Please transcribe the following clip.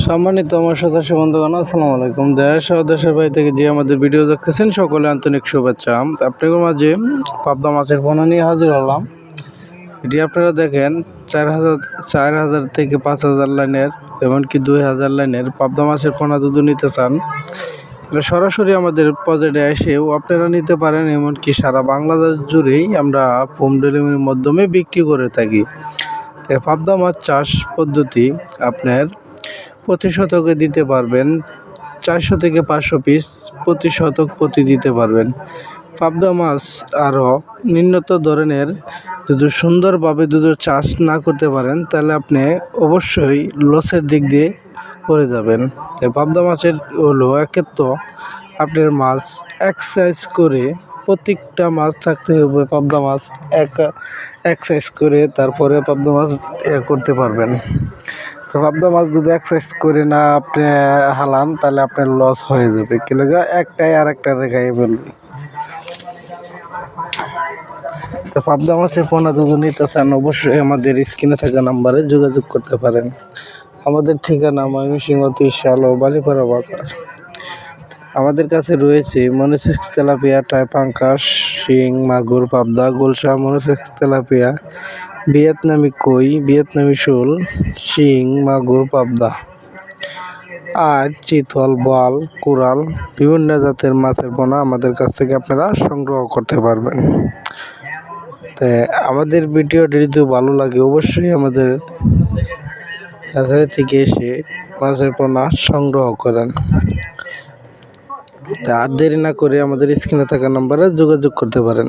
সম্মানিত আমার সদস্য বন্ধুগণ, আসসালামু আলাইকুম। দেশ ও দেশের বাড়ি থেকে যে আমাদের ভিডিও দেখতেছেন, সকলে আন্তরিক শুভেচ্ছা। আপনাদের মাঝে পাবদা মাছের পোনা নিয়ে হাজির হলাম। এটি আপনারা দেখেন, চার হাজার চার হাজার থেকে পাঁচ হাজার লাইনের, এমনকি দুই হাজার লাইনের পাবদা মাছের পোনা দুধ নিতে চান, তাহলে সরাসরি আমাদের প্রজেক্টে এসেও আপনারা নিতে পারেন, এমনকি সারা বাংলাদেশ জুড়েই আমরা হোম ডেলিভারির মাধ্যমে বিক্রি করে থাকি। পাবদা মাছ চাষ পদ্ধতি আপনার প্রতি শতকে দিতে পারবেন। চারশো থেকে পাঁচশো পিস প্রতি শতক প্রতি দিতে পারবেন। পাবদা মাছ আরও নিম্নত ধরনের যদি সুন্দরভাবে যদি চাষ না করতে পারেন, তাহলে আপনি অবশ্যই লসের দিক দিয়ে পড়ে যাবেন। তাই পাবদা মাছের হলো একের তো আপনার মাছ। এক্সারসাইজ করে প্রত্যেকটা মাছ থাকতে হবে, পাবদা মাছ এক এক্সারসাইজ করে তারপরে পাবদা মাছ এ করতে পারবেন। তো পাবদা মাছ যদি এক্সারসাইজ করে না আপনি হালান, তাহলে আপনার লস হয়ে যাবে। কি লাগে? একটাই আর একটা রেখাই ফেলবে তো পাবদা মাছের পোনা যদি নিতে চান অবশ্যই আমাদের স্ক্রিনে থাকা নাম্বারে যোগাযোগ করতে পারেন। আমাদের ঠিকানা ময়মনসিংহ তিরশাল ও বালিপাড়া বাজার। আমাদের কাছে রয়েছে মনোসেক্স তেলাপিয়া টাইপাঙ্কাস শিং, মাগুর, পাবদা গোলসা মনোসেক্স তেলাপিয়া ভিয়েতনামি কই, ভিয়েতনামি শোল, শিং, মাগুর, পাবদা। আর চিতল বল কোরাল বিভিন্ন জাতের মাছের পোনা আমাদের কাছ থেকে আপনারা সংগ্রহ করতে পারবেন। তো আমাদের ভিডিওটি যদি ভালো লাগে, অবশ্যই আমাদের কাছে থেকে এসে মাছের পোনা সংগ্রহ করেন। তা আর দেরি না করে আমাদের স্ক্রিনে থাকা নাম্বারে যোগাযোগ করতে পারেন।